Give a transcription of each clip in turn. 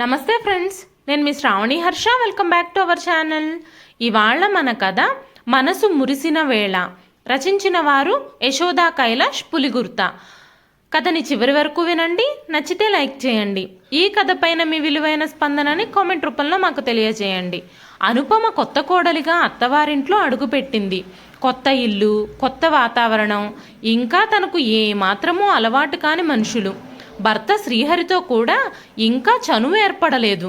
నమస్తే ఫ్రెండ్స్ నేను మీ Shravani Harsha welcome back to our channel. ఇవాళ మన కథ మనసు మురిసిన వేళ. రచించిన వారు యశోదా కైలాష్ పులిగుర్త. కథని చివరి వరకు వినండి నచ్చితే లైక్ చేయండి. ఈ కథ పైన మీ విలువైన స్పందనని కామెంట్ రూపంలో మాకు తెలియజేయండి. అనుపమ కొత్త కోడలిగా అత్తవారింట్లో అడుగుపెట్టింది. కొత్త ఇల్లు కొత్త వాతావరణం ఇంకా తనకు ఏమాత్రమూ అలవాటు కాని మనుషులు. భర్త శ్రీహరితో కూడా ఇంకా చనువు ఏర్పడలేదు.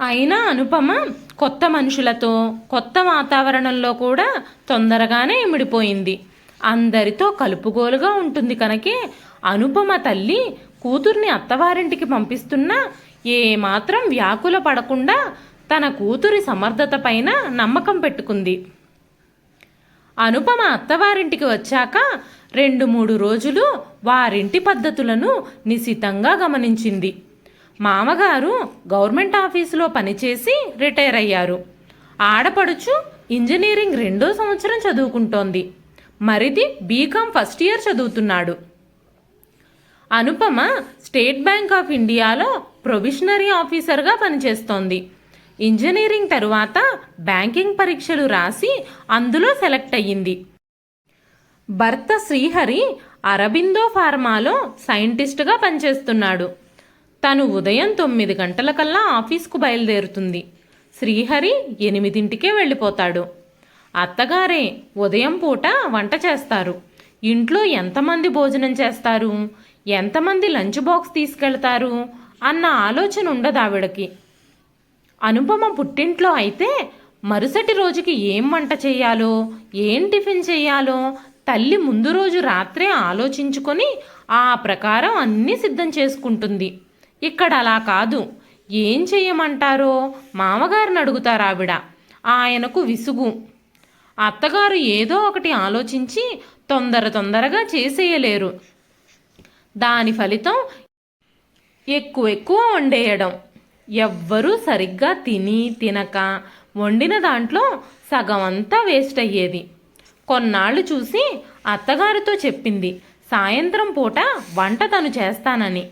అయినా అనుపమ కొత్త మనుషులతో కొత్త వాతావరణంలో కూడా తొందరగానే ఇమిడిపోయింది. అందరితో కలుపుగోలుగా ఉంటుంది కనుకే అనుపమ తల్లి కూతుర్ని అత్తవారింటికి పంపిస్తున్నా ఏమాత్రం వ్యాకుల పడకుండా తన కూతురి సమర్థత పైన నమ్మకం పెట్టుకుంది. అనుపమ అత్తవారింటికి వచ్చాక రెండు మూడు రోజులు వారింటి పద్ధతులను నిశితంగా గమనించింది. మామగారు గవర్నమెంట్ ఆఫీసులో పనిచేసి రిటైర్ అయ్యారు. ఆడపడుచు ఇంజనీరింగ్ రెండో సంవత్సరం చదువుకుంటోంది. మరిది బీకాం ఫస్ట్ ఇయర్ చదువుతున్నాడు. అనుపమ స్టేట్ బ్యాంక్ ఆఫ్ ఇండియాలో ప్రొవిషనరీ ఆఫీసర్గా పనిచేస్తోంది. ఇంజనీరింగ్ తరువాత బ్యాంకింగ్ పరీక్షలు రాసి అందులో సెలెక్ట్ అయ్యింది. భర్త శ్రీహరి అరబిందో ఫార్మాలో సైంటిస్ట్గా పనిచేస్తున్నాడు. తను ఉదయం తొమ్మిది గంటలకల్లా ఆఫీస్కు బయలుదేరుతుంది. శ్రీహరి ఎనిమిదింటికే వెళ్ళిపోతాడు. అత్తగారే ఉదయం పూట వంట చేస్తారు. ఇంట్లో ఎంతమంది భోజనం చేస్తారు? ఎంతమంది లంచ్ బాక్స్ తీసుకెళ్తారు? అన్న ఆలోచన ఉండదు ఆవిడకి. అనుపమ పుట్టింట్లో అయితే మరుసటి రోజుకి ఏం వంట చేయాలో ఏం టిఫిన్ చేయాలో తల్లి ముందు రోజు రాత్రే ఆలోచించుకొని ఆ ప్రకారం అన్నీ సిద్ధం చేసుకుంటుంది. ఇక్కడ అలా కాదు. ఏం చేయమంటారో మామగారిని అడుగుతారు ఆవిడ. ఆయనకు విసుగు. అత్తగారు ఏదో ఒకటి ఆలోచించి తొందర తొందరగా చేసేయలేరు. దాని ఫలితం ఎక్కువ ఎక్కువ వండేయడం. ఎవ్వరూ సరిగ్గా తిని తినక వండిన దాంట్లో సగం అంతా వేస్ట్ అయ్యేది. కొన్నాళ్ళు చూసి అత్తగారితో చెప్పింది సాయంత్రం పూట వంట తను చేస్తానని.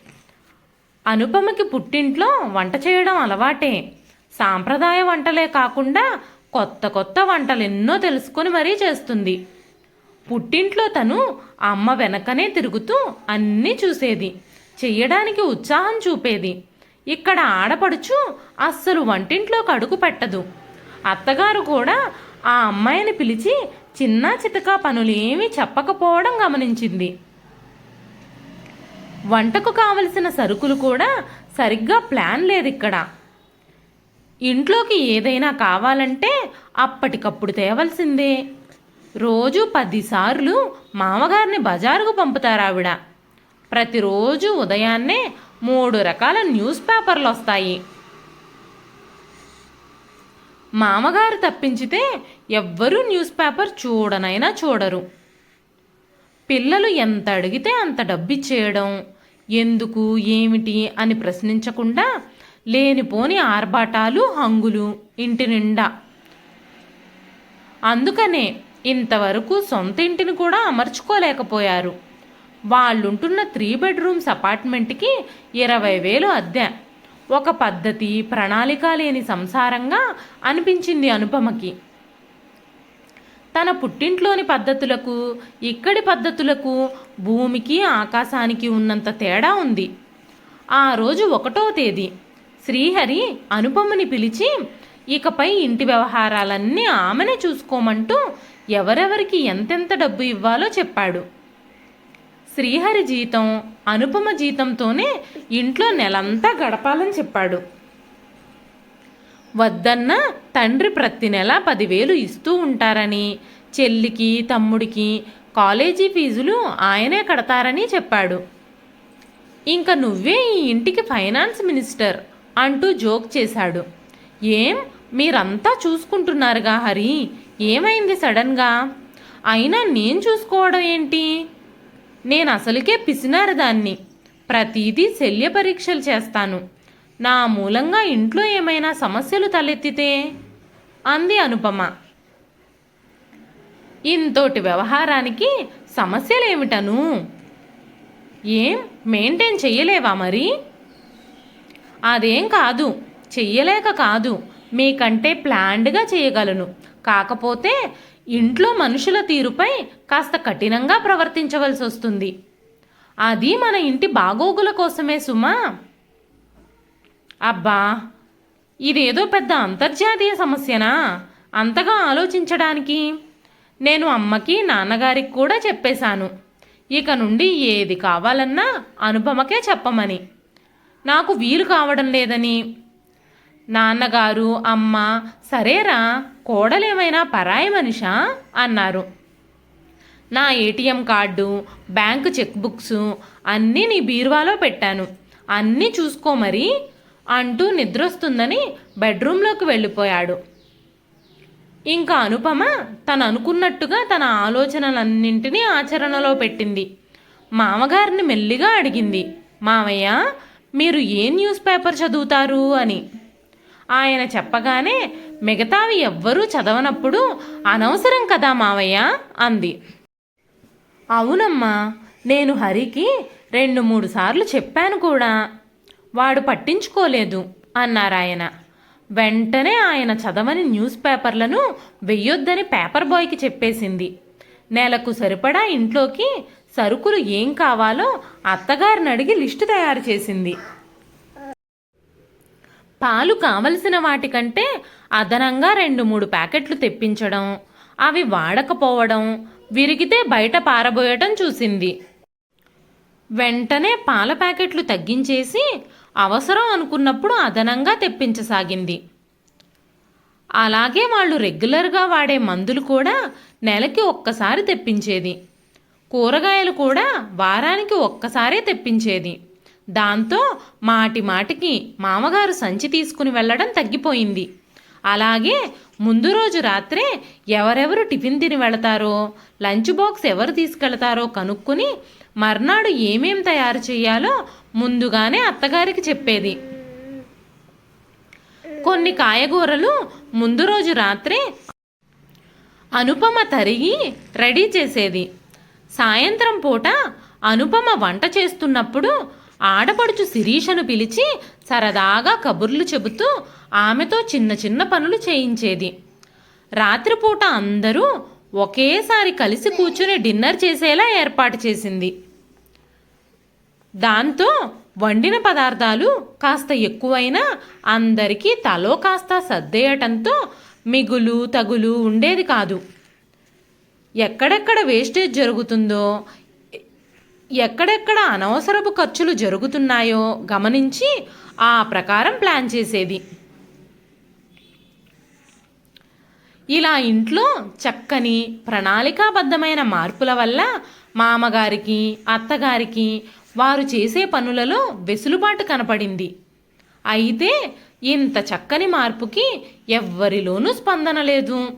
అనుపమకి పుట్టింట్లో వంట చేయడం అలవాటే. సాంప్రదాయ వంటలే కాకుండా కొత్త కొత్త వంటలు ఎన్నో తెలుసుకొని మరీ చేస్తుంది. పుట్టింట్లో తను అమ్మ వెనకనే తిరుగుతూ అన్నీ చూసేది చెయ్యడానికి ఉత్సాహం చూపేది. ఇక్కడ ఆడపడుచు అస్సలు వంటింట్లోకి అడుగు పెట్టదు. అత్తగారు కూడా ఆ అమ్మాయిని పిలిచి చిన్న చితకా పనులేమీ చెప్పకపోవడం గమనించింది. వంటకు కావలసిన సరుకులు కూడా సరిగ్గా ప్లాన్ లేదు ఇక్కడ ఇంట్లోకి ఏదైనా కావాలంటే అప్పటికప్పుడు తేవలసిందే. రోజు పదిసార్లు మామగారిని బజారుకు పంపుతారావిడ. ప్రతిరోజు ఉదయాన్నే మూడు రకాల న్యూస్ పేపర్లు వస్తాయి. మామగారు తప్పించితే ఎవ్వరూ న్యూస్ పేపర్ చూడనైనా చూడరు. పిల్లలు ఎంత అడిగితే అంత డబ్బిచ్చేయడం ఎందుకు ఏమిటి అని ప్రశ్నించకుండా లేనిపోని ఆర్భాటాలు హంగులు ఇంటి నిండా. అందుకనే ఇంతవరకు సొంత ఇంటిని కూడా అమర్చుకోలేకపోయారు. వాళ్ళుంటున్న త్రీ బెడ్రూమ్స్ అపార్ట్మెంట్కి ఇరవై వేలు అద్దె. ఒక పద్ధతి ప్రణాళిక లేని సంసారంగా అనిపించింది అనుపమకి. తన పుట్టింట్లోని పద్ధతులకు ఇక్కడి పద్ధతులకు భూమికి ఆకాశానికి ఉన్నంత తేడా ఉంది. ఆ రోజు ఒకటో తేదీ శ్రీహరి అనుపమని పిలిచి ఇకపై ఇంటి వ్యవహారాలన్నీ ఆమెనే చూసుకోమంటూ ఎవరెవరికి ఎంతెంత డబ్బు ఇవ్వాలో చెప్పాడు. శ్రీహరి జీతం అనుపమ జీతంతోనే ఇంట్లో నెలంతా గడపాలని చెప్పాడు. వద్దన్న తండ్రి ప్రతి నెల పదివేలు ఇస్తూ ఉంటారని చెల్లికి తమ్ముడికి కాలేజీ ఫీజులు ఆయనే కడతారని చెప్పాడు. ఇంక నువ్వే ఈ ఇంటికి ఫైనాన్స్ మినిస్టర్ అంటూ జోక్ చేశాడు. ఏం? మీరంతా చూసుకుంటున్నారుగా హరి? ఏమైంది సడన్గా? అయినా నేను చూసుకోవడం ఏంటి? నేను అసలుకే పిసినారు దాన్ని. ప్రతిదీ శల్య పరీక్షలు చేస్తాను. నా మూలంగా ఇంట్లో ఏమైనా సమస్యలు తలెత్తితే? అంది అనుపమ. ఇంతోటి వ్యవహారానికి సమస్యలేమిటను? ఏం? మెయింటైన్ చెయ్యలేవా మరి? అదేం కాదు. చెయ్యలేక కాదు. మీకంటే ప్లాన్డ్గా చేయగలను. కాకపోతే ఇంట్లో మనుషుల తీరుపై కాస్త కఠినంగా ప్రవర్తించవలసి వస్తుంది. అది మన ఇంటి బాగోగుల కోసమే సుమా. అబ్బా ఇదేదో పెద్ద అంతర్జాతీయ సమస్యనా? అంతగా ఆలోచించడానికి నేను అమ్మకి నాన్నగారికి కూడా చెప్పేశాను. ఇక నుండి ఏది కావాలన్నా అనుపమకే చెప్పమని. నాకు వీలు కావడం లేదని నాన్నగారు అమ్మ సరేరా కోడలేమైనా పరాయి మనిషా? అన్నారు. నా ATM card bank cheque books అన్నీ నీ బీరువాలో పెట్టాను. అన్నీ చూసుకో మరి అంటూ నిద్రొస్తుందని బెడ్రూమ్లోకి వెళ్ళిపోయాడు. ఇంకా అనుపమ తను అనుకున్నట్టుగా తన ఆలోచనలన్నింటినీ ఆచరణలో పెట్టింది. మామగారిని మెల్లిగా అడిగింది మామయ్య మీరు ఏ న్యూస్ పేపర్ చదువుతారు? అని. ఆయన చెప్పగానే మిగతావి ఎవ్వరూ చదవనప్పుడు అనవసరం కదా మావయ్య అంది. అవునమ్మా నేను హరికి రెండు మూడు సార్లు చెప్పాను కూడా. వాడు పట్టించుకోలేదు అన్నారాయన వెంటనే ఆయన చదవని న్యూస్ పేపర్లను వెయ్యొద్దని పేపర్ బాయ్కి చెప్పేసింది. నెలకు సరిపడా ఇంట్లోకి సరుకులు ఏం కావాలో అత్తగారిని అడిగి లిస్టు తయారు చేసింది. పాలు కావలసిన వాటికంటే అదనంగా రెండు మూడు ప్యాకెట్లు తెప్పించడం అవి వాడకపోవడం విరిగితే బయట పారబోయటం చూసింది. వెంటనే పాల ప్యాకెట్లు తగ్గించేసి అవసరం అనుకున్నప్పుడు అదనంగా తెప్పించసాగింది. అలాగే వాళ్ళు రెగ్యులర్గా వాడే మందులు కూడా నెలకి ఒక్కసారి తెప్పించేది. కూరగాయలు కూడా వారానికి ఒక్కసారే తెప్పించేది. దాంతో మాటి మాటికి మామగారు సంచి తీసుకుని వెళ్ళడం తగ్గిపోయింది. అలాగే ముందు రోజు రాత్రే ఎవరెవరు టిఫిన్ తిని వెళతారో లంచ్ బాక్స్ ఎవరు తీసుకెళ్తారో కనుక్కుని మర్నాడు ఏమేం తయారు చేయాలో ముందుగానే అత్తగారికి చెప్పేది. కొన్ని కాయగూరలు ముందు రోజు రాత్రే అనుపమ తరిగి రెడీ చేసేది. సాయంత్రం పూట అనుపమ వంట చేస్తున్నప్పుడు ఆడపడుచు శిరీషను పిలిచి సరదాగా కబుర్లు చెబుతూ ఆమెతో చిన్న చిన్న పనులు చేయించేది. రాత్రిపూట అందరూ ఒకేసారి కలిసి కూర్చుని డిన్నర్ చేసేలా ఏర్పాటు చేసింది. దాంతో వండిన పదార్థాలు కాస్త ఎక్కువైనా అందరికీ తలో కాస్త సర్దేయటంతో మిగులు తగులు ఉండేది కాదు. ఎక్కడెక్కడ వేస్టేజ్ జరుగుతుందో ఎక్కడెక్కడ అనవసరపు ఖర్చులు జరుగుతున్నాయో గమనించి ఆ ప్రకారం ప్లాన్ చేసేది. ఇలా ఇంట్లో చక్కని ప్రణాళికాబద్ధమైన మార్పుల వల్ల మామగారికి అత్తగారికి వారు చేసే పనులలో వెసులుబాటు కనపడింది. అయితే ఇంత చక్కని మార్పుకి ఎవ్వరిలోనూ స్పందన లేదు.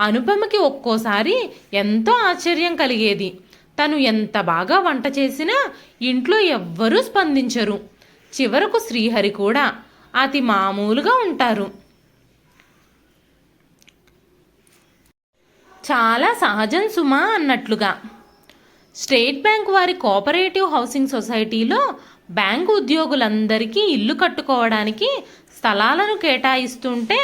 అనుపమకి ఒక్కోసారి ఎంతో ఆశ్చర్యం కలిగేది. తను ఎంత బాగా వంట చేసినా ఇంట్లో ఎవ్వరూ స్పందించరు. చివరకు శ్రీహరి కూడా అతి మామూలుగా ఉంటారు. చాలా సహజం సుమా అన్నట్లుగా. స్టేట్ బ్యాంక్ వారి కోఆపరేటివ్ హౌసింగ్ సొసైటీలో బ్యాంకు ఉద్యోగులందరికీ ఇల్లు కట్టుకోవడానికి స్థలాలను కేటాయిస్తుంటే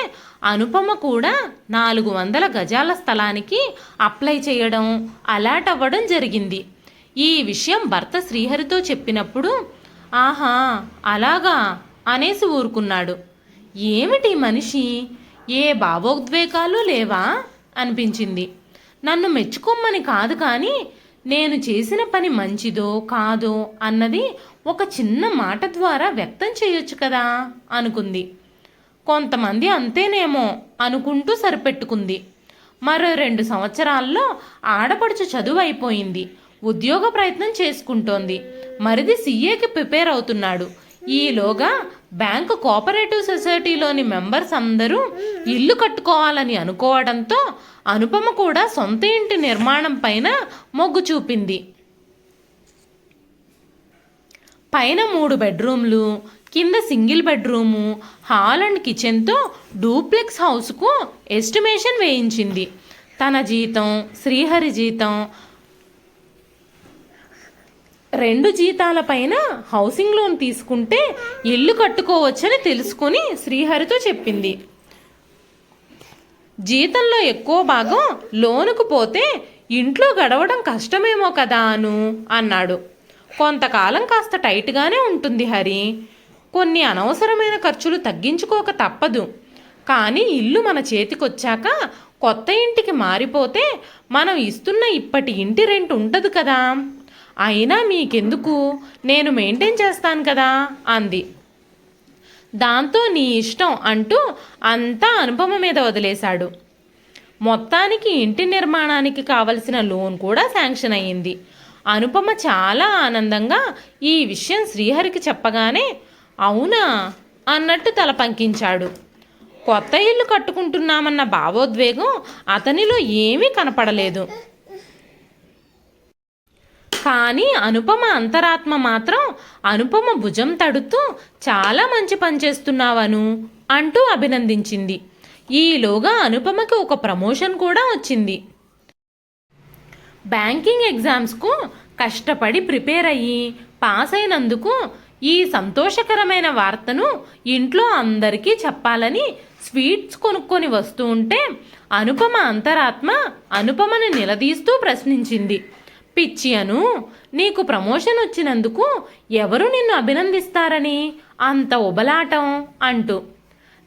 అనుపమ కూడా నాలుగు వందల గజాల స్థలానికి అప్లై చేయడం అలాట్ అవ్వడం జరిగింది. ఈ విషయం భర్త శ్రీహరితో చెప్పినప్పుడు ఆహా అలాగా? అనేసి ఊరుకున్నాడు. ఏమిటి మనిషి? ఏ భావోద్వేగాలు లేవా? అనిపించింది. నన్ను మెచ్చుకోమని కాదు కానీ నేను చేసిన పని మంచిదో కాదో అన్నది ఒక చిన్న మాట ద్వారా వ్యక్తం చేయొచ్చు కదా అనుకుంది. కొంతమంది అంతేనేమో అనుకుంటూ సరిపెట్టుకుంది. మరో రెండు సంవత్సరాల్లో ఆడపడుచు చదువు అయిపోయింది ఉద్యోగ ప్రయత్నం చేసుకుంటోంది. మరిది సీఏకి ప్రిపేర్ అవుతున్నాడు. ఈలోగా బ్యాంకు కోఆపరేటివ్ సొసైటీలోని మెంబర్స్ అందరూ ఇల్లు కట్టుకోవాలని అనుకోవడంతో అనుపమ కూడా సొంత ఇంటి నిర్మాణం పైన మొగ్గు చూపింది. పైన మూడు బెడ్రూమ్లు కింద సింగిల్ బెడ్రూము హాల్ అండ్ కిచెన్తో డూప్లెక్స్ హౌస్కు ఎస్టిమేషన్ వేయించింది. తన జీతం శ్రీహరి జీతం రెండు జీతాల పైన హౌసింగ్ లోన్ తీసుకుంటే ఇల్లు కట్టుకోవచ్చని తెలుసుకొని శ్రీహరితో చెప్పింది. జీతంలో ఎక్కువ భాగం లోనుకు పోతే ఇంట్లో గడవడం కష్టమేమో కదా అను అన్నాడు. కొంతకాలం కాస్త టైట్గానే ఉంటుంది హరి. కొన్ని అనవసరమైన ఖర్చులు తగ్గించుకోక తప్పదు. కానీ ఇల్లు మన చేతికొచ్చాక కొత్త ఇంటికి మారిపోతే మనం ఇస్తున్న ఇప్పటి ఇంటి రెంట్ ఉండదు కదా. అయినా మీకెందుకు? నేను మెయింటైన్ చేస్తాను కదా అంది. దాంతో నీ ఇష్టం అంటూ అంతా అనుపమ మీద వదిలేశాడు. మొత్తానికి ఇంటి నిర్మాణానికి కావలసిన లోన్ కూడా శాంక్షన్ అయ్యింది. అనుపమ చాలా ఆనందంగా ఈ విషయం శ్రీహరికి చెప్పగానే అవునా? అన్నట్టు తల పంకించాడు. కొత్త ఇల్లు కట్టుకుంటున్నామన్న భావోద్వేగం అతనిలో ఏమీ కనపడలేదు. కానీ అనుపమ అంతరాత్మ మాత్రం అనుపమ భుజం తడుతూ చాలా మంచి పని చేస్తున్నావను అంటూ అభినందించింది. ఈలోగా అనుపమకి ఒక ప్రమోషన్ కూడా వచ్చింది. బ్యాంకింగ్ ఎగ్జామ్స్కు కష్టపడి ప్రిపేర్ అయ్యి పాస్ అయినందుకు ఈ సంతోషకరమైన వార్తను ఇంట్లో అందరికీ చెప్పాలని స్వీట్స్ కొనుక్కొని వస్తూ ఉంటే అనుపమ అంతరాత్మ అనుపమని నిలదీస్తూ ప్రశ్నించింది. పిచ్చి అను నీకు ప్రమోషన్ వచ్చినందుకు ఎవరు నిన్ను అభినందిస్తారని? అంత ఉబలాటం అంటూ.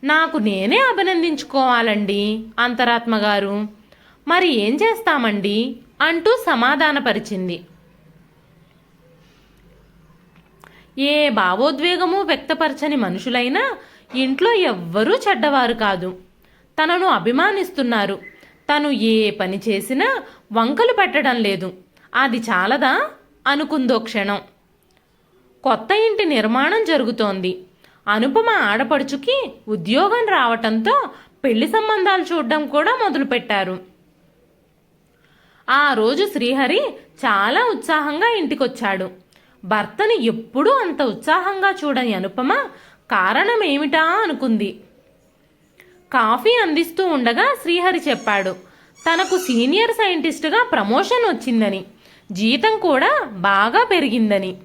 నాకు నేనే అభినందించుకోవాలండి అంతరాత్మగారు మరి ఏం చేస్తామండి? అంటూ సమాధానపరిచింది. ఏ భావోద్వేగము వ్యక్తపరచని మనుషులైనా ఇంట్లో ఎవ్వరూ చెడ్డవారు కాదు. తనను అభిమానిస్తున్నారు. తను ఏ పని చేసినా వంకలు పెట్టడం లేదు. అది చాలదా? అనుకుందో క్షణం. కొత్త ఇంటి నిర్మాణం జరుగుతోంది. అనుపమ ఆడపడుచుకి ఉద్యోగం రావటంతో పెళ్ళి సంబంధాలు చూడడం కూడా మొదలుపెట్టారు. ఆ రోజు శ్రీహరి చాలా ఉత్సాహంగా ఇంటికొచ్చాడు. భర్తని ఎప్పుడూ అంత ఉత్సాహంగా చూడని అనుపమ కారణం ఏమిటా అనుకుంది. కాఫీ అందిస్తూ ఉండగా శ్రీహరి చెప్పాడు తనకు సీనియర్ సైంటిస్టుగా ప్రమోషన్ వచ్చిందని. జీతం కూడా బాగా పెరిగిందని.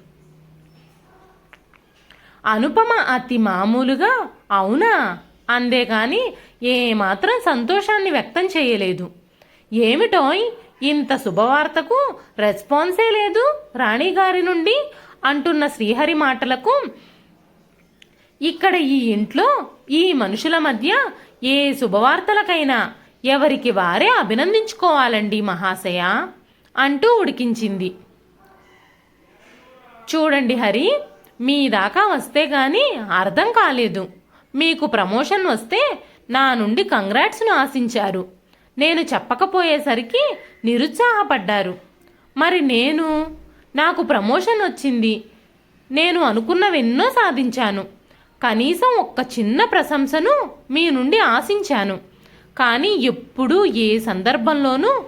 అనుపమ అతి మామూలుగా అవునా? అందే కానీ ఏమాత్రం సంతోషాన్ని వ్యక్తం చేయలేదు. ఏమిటోయ్ ఇంత శుభవార్తకు రెస్పాన్సే లేదు రాణిగారి నుండి అంటున్న శ్రీహరి మాటలకు. ఇక్కడ ఈ ఇంట్లో ఈ మనుషుల మధ్య ఏ శుభవార్తలకైనా ఎవరికి వారే అభినందించుకోవాలండి మహాశయ. అంటూ ఉడికించింది. చూడండి హరి మీ దాకా వస్తే కానీ అర్థం కాలేదు. మీకు ప్రమోషన్ వస్తే నా నుండి కంగ్రాట్స్ను ఆశించారు. నేను చెప్పకపోయేసరికి నిరుత్సాహపడ్డారు. మరి నేను? నాకు ప్రమోషన్ వచ్చింది. నేను అనుకున్నవెన్నో సాధించాను. కనీసం ఒక్క చిన్న ప్రశంసను మీ నుండి ఆశించాను. కానీ ఎప్పుడూ ఏ సందర్భంలోనూ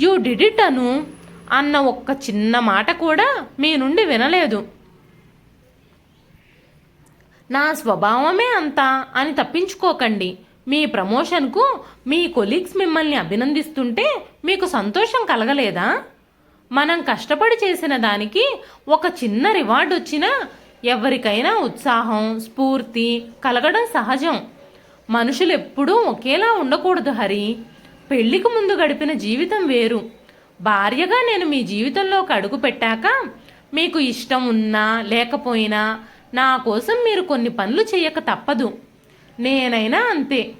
యూ డిడిట్ అను అన్న ఒక్క చిన్న మాట కూడా మీ నుండి వినలేదు. నా స్వభావమే అంతా అని తప్పించుకోకండి. మీ ప్రమోషన్కు మీ కొలీగ్స్ మిమ్మల్ని అభినందిస్తుంటే మీకు సంతోషం కలగలేదా? మనం కష్టపడి చేసిన దానికి ఒక చిన్న రివార్డు వచ్చినా ఎవరికైనా ఉత్సాహం స్ఫూర్తి కలగడం సహజం. మనుషులు ఎప్పుడూ ఒకేలా ఉండకూడదు హరి. పెళ్ళికి ముందు గడిపిన జీవితం వేరు. భార్యగా నేను మీ జీవితంలోకి అడుగు పెట్టాక మీకు ఇష్టం ఉన్నా లేకపోయినా నా కోసం మీరు కొన్ని పనులు చేయక తప్పదు. నేనైనా అంతే.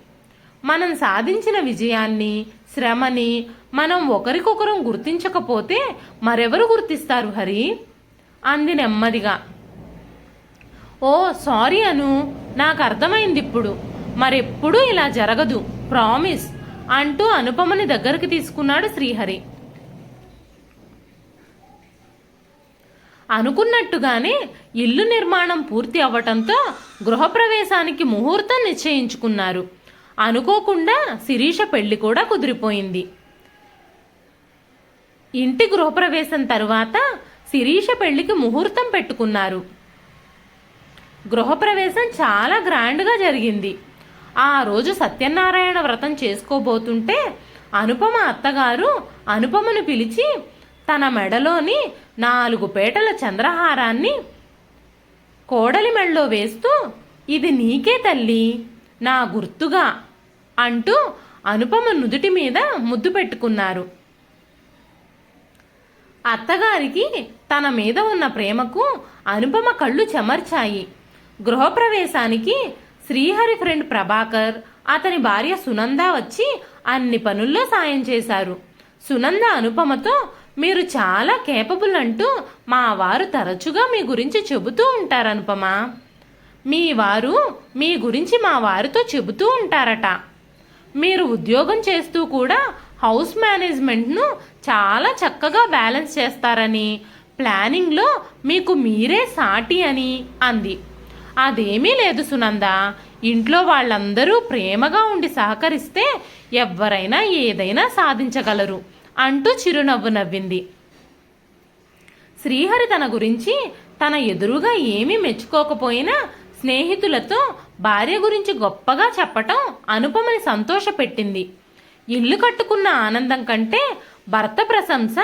మనం సాధించిన విజయాన్ని శ్రమని మనం ఒకరికొకరం గుర్తించకపోతే మరెవరు గుర్తిస్తారు హరి? అంది నెమ్మదిగా. Oh sorry Anu. నాకు అర్థమైంది ఇప్పుడు మరెప్పుడూ ఇలా జరగదు. ప్రామిస్. అంటూ అనుపమని దగ్గరికి తీసుకున్నాడు శ్రీహరి. అనుకున్నట్టుగానే ఇల్లు నిర్మాణం పూర్తి అవ్వటంతో గృహప్రవేశానికి ముహూర్తం నిశ్చయించుకున్నారు. అనుకోకుండా శిరీష పెళ్ళి కూడా కుదిరిపోయింది. ఇంటి గృహప్రవేశం తరువాత శిరీష పెళ్ళికి ముహూర్తం పెట్టుకున్నారు. గృహప్రవేశం చాలా గ్రాండ్గా జరిగింది. ఆ రోజు సత్యనారాయణ వ్రతం చేసుకోబోతుంటే అనుపమ అత్తగారు అనుపమను పిలిచి తన మెడలోని నాలుగు పేటల చంద్రహారాన్ని కోడలి మెళ్ళో వేస్తూ ఇది నీకే తల్లి నా గుర్తుగా అంటూ అనుపమ నుదుటి మీద ముద్దు పెట్టుకున్నారు. అత్తగారికి తన మీద ఉన్న ప్రేమకు అనుపమ కళ్ళు చెమర్చాయి. గృహప్రవేశానికి శ్రీహరి ఫ్రెండ్ ప్రభాకర్ అతని భార్య సునంద వచ్చి అన్ని పనుల్లో సాయం చేశారు. సునంద అనుపమతో మీరు చాలా కేపబుల్ అంటూ మా వారు తరచుగా మీ గురించి చెబుతూ ఉంటారు అనుపమ. మీ వారు మీ గురించి మా వారితో చెబుతూ ఉంటారట. మీరు ఉద్యోగం చేస్తూ కూడా హౌస్ మేనేజ్మెంట్ను చాలా చక్కగా బ్యాలెన్స్ చేస్తారని ప్లానింగ్లో మీకు మీరే సాటి అని అంది. అదేమీ లేదు సునంద. ఇంట్లో వాళ్ళందరూ ప్రేమగా ఉండి సహకరిస్తే ఎవరైనా ఏదైనా సాధించగలరు అంటూ చిరునవ్వు నవ్వింది. శ్రీహరి తన గురించి తన ఎదురుగా ఏమీ మెచ్చుకోకపోయినా స్నేహితులతో భార్య గురించి గొప్పగా చెప్పటం అనుపమని సంతోషపెట్టింది. ఇల్లు కట్టుకున్న ఆనందం కంటే భర్త ప్రశంస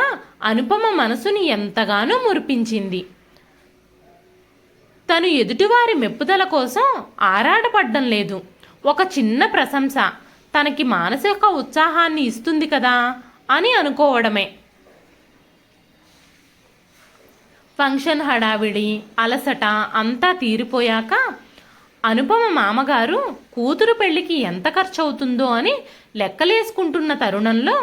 అనుపమ మనసుని ఎంతగానో మురిపించింది. తను ఎదుటివారి మెప్పుదల కోసం ఆరాటపడ్డం లేదు. ఒక చిన్న ప్రశంస తనకి మానసిక ఉత్సాహాన్ని ఇస్తుంది కదా అని అనుకోవడమే. ఫంక్షన్ హడావిడి అలసట అంతా తీరిపోయాక అనుపమ మామగారు కూతురు పెళ్ళికి ఎంత ఖర్చు అవుతుందో అని లెక్కలేసుకుంటున్న తరుణంలో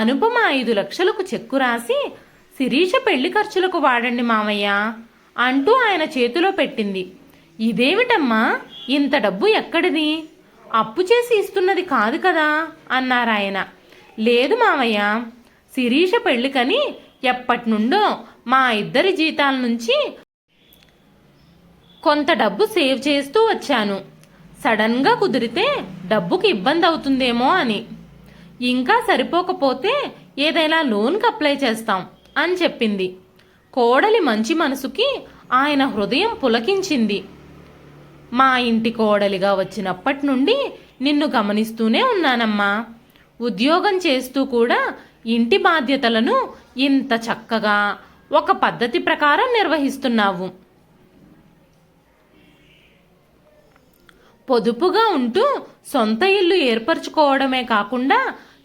అనుపమ ఐదు లక్షలకు చెక్కు రాసి శిరీష పెళ్ళి ఖర్చులకు వాడండి మామయ్య అంటూ ఆయన చేతిలో పెట్టింది. ఇదేమిటమ్మా? ఇంత డబ్బు ఎక్కడిది? అప్పు చేసి ఇస్తున్నది కాదు కదా? అన్నారాయన. లేదు మామయ్య శిరీష పెళ్ళికని ఎప్పటి నుండో మా ఇద్దరి జీతాల నుంచి కొంత డబ్బు సేవ్ చేస్తూ వచ్చాను. సడన్గా కుదిరితే డబ్బుకి ఇబ్బంది అవుతుందేమో అని. ఇంకా సరిపోకపోతే ఏదైనా లోన్కి అప్లై చేస్తాం అని చెప్పింది. కోడలి మంచి మనసుకి ఆయన హృదయం పులకించింది. మా ఇంటి కోడలిగా వచ్చినప్పటి నుండి నిన్ను గమనిస్తూనే ఉన్నానమ్మా. ఉద్యోగం చేస్తూ కూడా ఇంటి బాధ్యతలను ఇంత చక్కగా ఒక పద్ధతి ప్రకారం నిర్వహిస్తున్నావు. పొదుపుగా ఉంటూ సొంత ఇల్లు ఏర్పరచుకోవడమే కాకుండా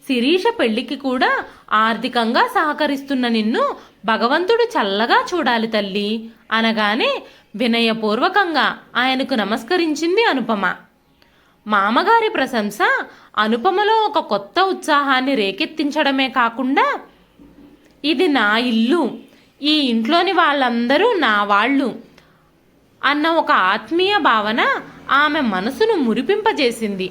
శిరీష పెళ్ళికి కూడా ఆర్థికంగా సహకరిస్తున్న నిన్ను భగవంతుడు చల్లగా చూడాలి తల్లి అనగానే వినయపూర్వకంగా ఆయనకు నమస్కరించింది అనుపమ. మామగారి ప్రశంస అనుపమలో ఒక కొత్త ఉత్సాహాన్ని రేకెత్తించడమే కాకుండా ఇది నా ఇల్లు ఈ ఇంట్లోని వాళ్ళందరూ నా వాళ్ళు అన్న ఒక ఆత్మీయ భావన ఆమె మనసును మురిపింపజేసింది.